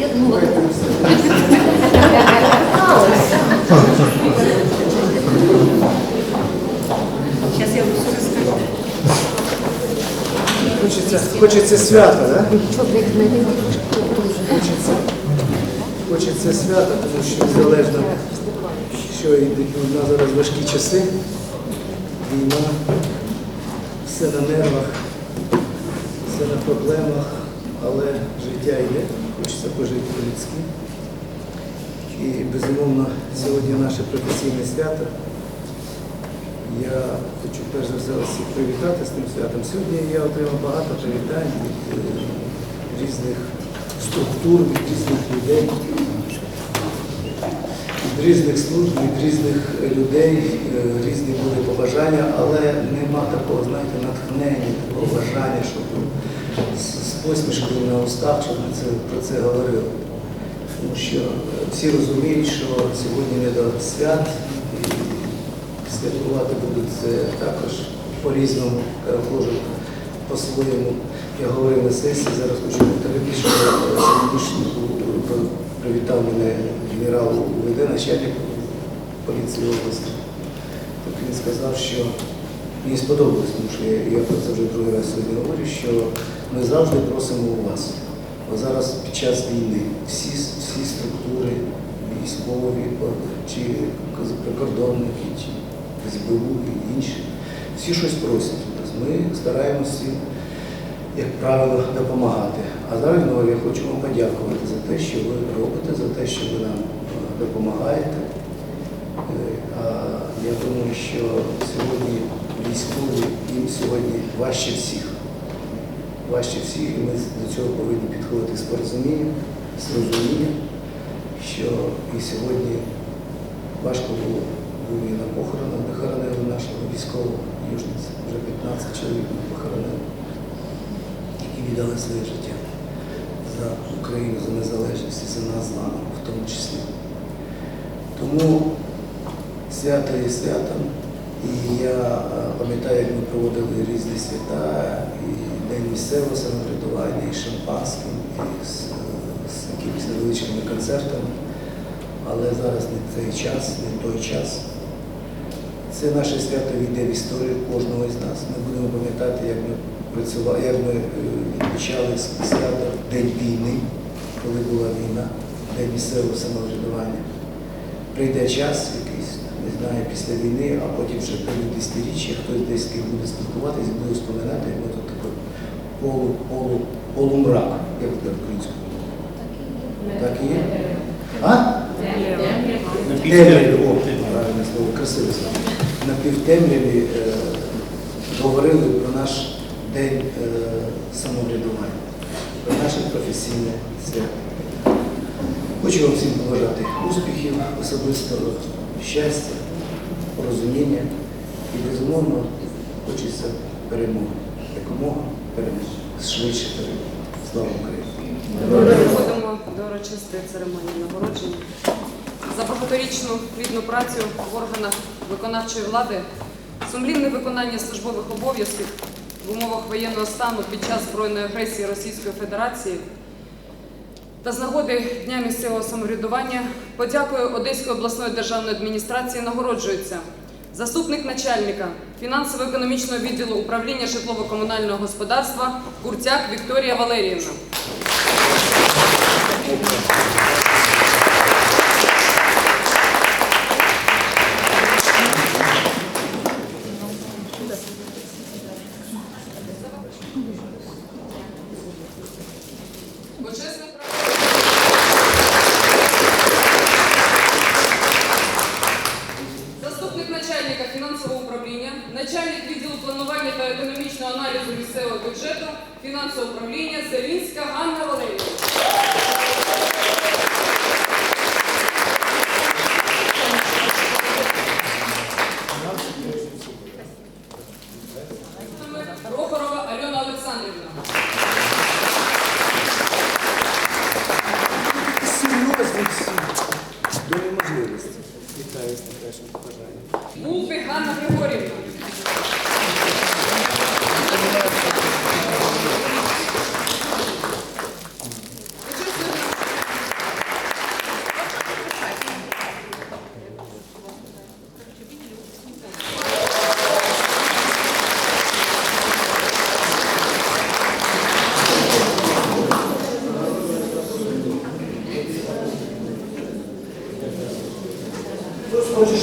Я расскажу. Хочеться, хочеться свята, да? Хочеться, хочеться свята, тому що незалежно, що йдуть на зараз важкі часи, війна, все на нервах, все на проблемах, але життя йде, хочеться пожити по-людськи. І безумовно сьогодні наше професійне свято. Я хочу перш за все всіх привітати з тим святом. Сьогодні я отримав багато привітань від е, різних структур, від різних людей, від різних служб, від різних людей, е, різні були побажання, але нема такого, знаєте, натхнення, такого бажання, щоб посмішкою на устах, ми це, про це говорили. Тому що е, всі розуміють, що сьогодні не до свят. І святкувати будуть це також по-різному, кожен по-своєму. Я говорив на сесії, зараз хочу повторити, що привітав мене генерал УВД, начальник поліції області. Так він сказав, що мені сподобалось, тому що я, я про це вже другий раз сьогодні говорю, що ми завжди просимо у вас. Бо зараз під час війни всі, всі структури, військові, чи прикордонники, чи СБУ і інші, всі щось просять. Тобто Ми стараємося, як правило, допомагати. А зараз ну, я хочу вам подякувати за те, що ви робите, за те, що ви нам е, допомагаєте. Е, А я думаю, що сьогодні військові їм сьогодні важче всіх. Важче всіх, і ми до цього повинні підходити з порозумінням, з розумінням, що і сьогодні важко було був і на похоронах, де хоронили нашого військового южниця. Вже 15 чоловік ми похоронили, які віддали своє життя за Україну, за незалежність і за нас з вами в тому числі. Тому свято є святом. І я е, пам'ятаю, як ми проводили різні свята, і День місцевого самоврядування, і шампанським, і з, з якимись невеличкими концертами. Але зараз не цей час, не той час. Це наше свято війде в історію кожного із нас. Ми будемо пам'ятати, як ми працювали, як ми е, свято День війни, коли була війна, День місцевого самоврядування. Прийде час знаю, після війни, а потім вже прийде десятиріччя, хтось десь з ким буде спілкуватися, буде вспоминати, як ми тут такий полу, полу, полумрак, як це українською. Так і є? А? Темряві, о, правильне слово, красиве слово. На півтемряві е, говорили про наш день е, самоврядування, про наше професійне свято. Хочу вам всім побажати успіхів, особистого щастя, порозуміння і, безумовно, хочеться перемоги. Якомога швидше перемоги. Слава Україні! Переходимо до урочистої церемонії нагородження. За багаторічну плідну працю в органах виконавчої влади, сумлінне виконання службових обов'язків в умовах воєнного стану під час збройної агресії Російської Федерації та з нагоди Дня місцевого самоврядування подякою Одеської обласної державної адміністрації нагороджується заступник начальника фінансово-економічного відділу управління житлово-комунального господарства Курцяк Вікторія Валеріївна. Почесне право. Заступник начальника фінансового управління, начальник відділу планування та економічного аналізу місцевого бюджету фінансового управління Зелінська Ганна Валерійовна. Прохорова Альона Олександрівна. Вітаю. найкращими побажаннями. Бупи Ганна Григорівна.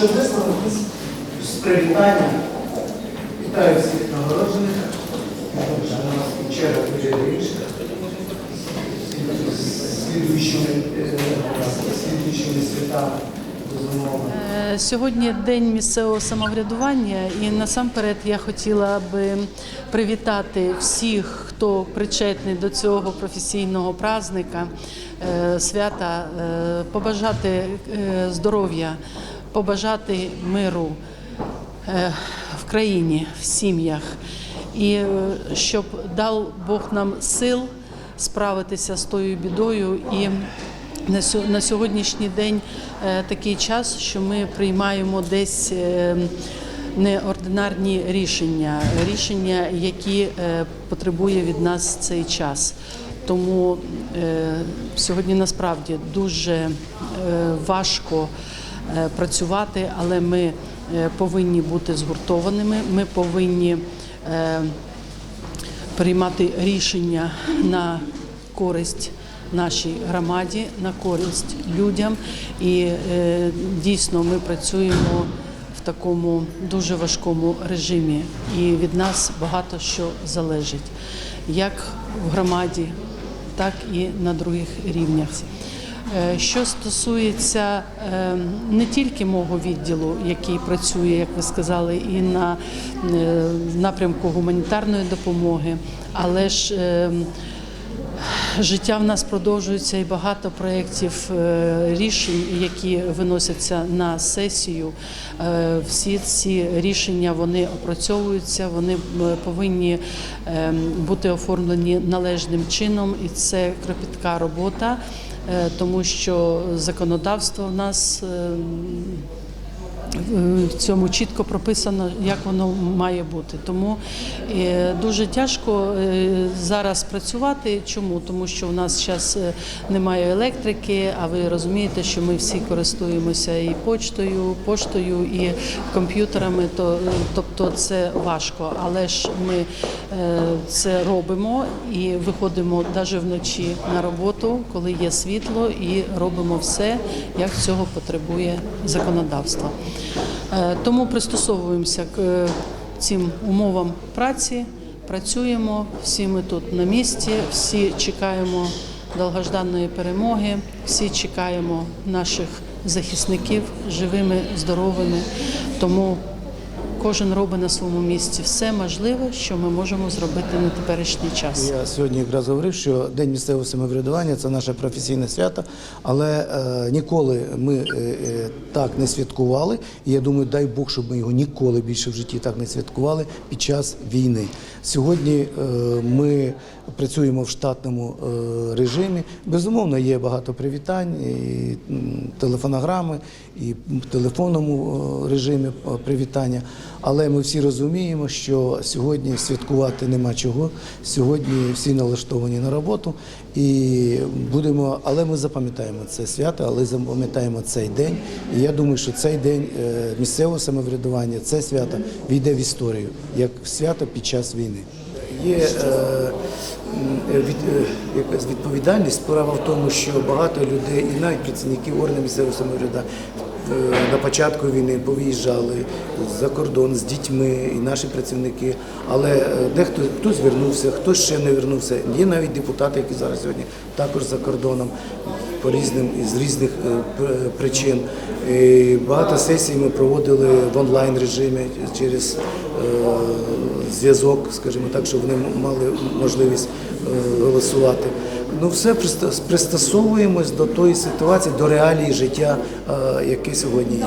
Хочу ще висловитись з. Вітаю всіх нагороджених. Черга дуже більше. Слідуючими, святами. Сьогодні день місцевого самоврядування, і насамперед я хотіла би привітати всіх, хто причетний до цього професійного праздника, е, свята, е, побажати е, здоров'я, побажати миру е, в країні, в сім'ях, і е, щоб дав Бог нам сил справитися з тою бідою. І на сьогоднішній день е, такий час, що ми приймаємо десь неординарні рішення, рішення, які потребує від нас цей час. Тому е, сьогодні насправді дуже е, важко працювати, але ми е, повинні бути згуртованими. Ми повинні е, приймати рішення на користь нашій громаді, на користь людям. І е, дійсно ми працюємо в такому дуже важкому режимі, і від нас багато що залежить, як в громаді, так і на других рівнях. Е, Що стосується е, не тільки мого відділу, який працює, як ви сказали, і на е, напрямку гуманітарної допомоги, але ж е, життя в нас продовжується і багато проєктів е, рішень, які виносяться на сесію. Всі ці рішення вони опрацьовуються, вони повинні е, бути оформлені належним чином, і це кропітка робота, тому що законодавство в нас. Е, в цьому чітко прописано, як воно має бути. Тому е, дуже тяжко е, зараз працювати. Чому? Тому що у нас зараз немає електрики, а ви розумієте, що ми всі користуємося і почтою, поштою, і комп'ютерами. То, тобто це важко. Але ж ми це робимо і виходимо навіть вночі на роботу, коли є світло, і робимо все, як цього потребує законодавство. Е, Тому пристосовуємося к е, цим умовам праці, працюємо, всі ми тут на місці, всі чекаємо довгожданої перемоги, всі чекаємо наших захисників живими, здоровими. Тому кожен робить на своєму місці все можливе, що ми можемо зробити на теперішній час. Я сьогодні якраз говорив, що День місцевого самоврядування це наше професійне свято, але е, ніколи ми е, е, так не святкували. І я думаю, дай Бог, щоб ми його ніколи більше в житті так не святкували під час війни. Сьогодні е, ми працюємо в штатному е, режимі. Безумовно, є багато привітань, і телефонограми, і в телефонному е, режимі е, привітання. Але ми всі розуміємо, що сьогодні святкувати нема чого. Сьогодні всі налаштовані на роботу і будемо, але ми запам'ятаємо це свято, але запам'ятаємо цей день. І я думаю, що цей день е, місцевого самоврядування, це свято війде в історію як свято під час війни. Є е, е, якась відповідальність. Справа в тому, що багато людей, і навіть працівники органів місцевого самоврядування на початку війни повиїжджали за кордон з дітьми, і наші працівники. Але е, дехто хтось вернувся, хтось ще не вернувся. Є навіть депутати, які зараз сьогодні також за кордоном по різним з різних е, причин. І багато сесій ми проводили в онлайн режимі через е, зв'язок, скажімо так, щоб вони мали можливість е, голосувати. Ну, все пристосовуємось до тої ситуації, до реалії життя, е, яке сьогодні є.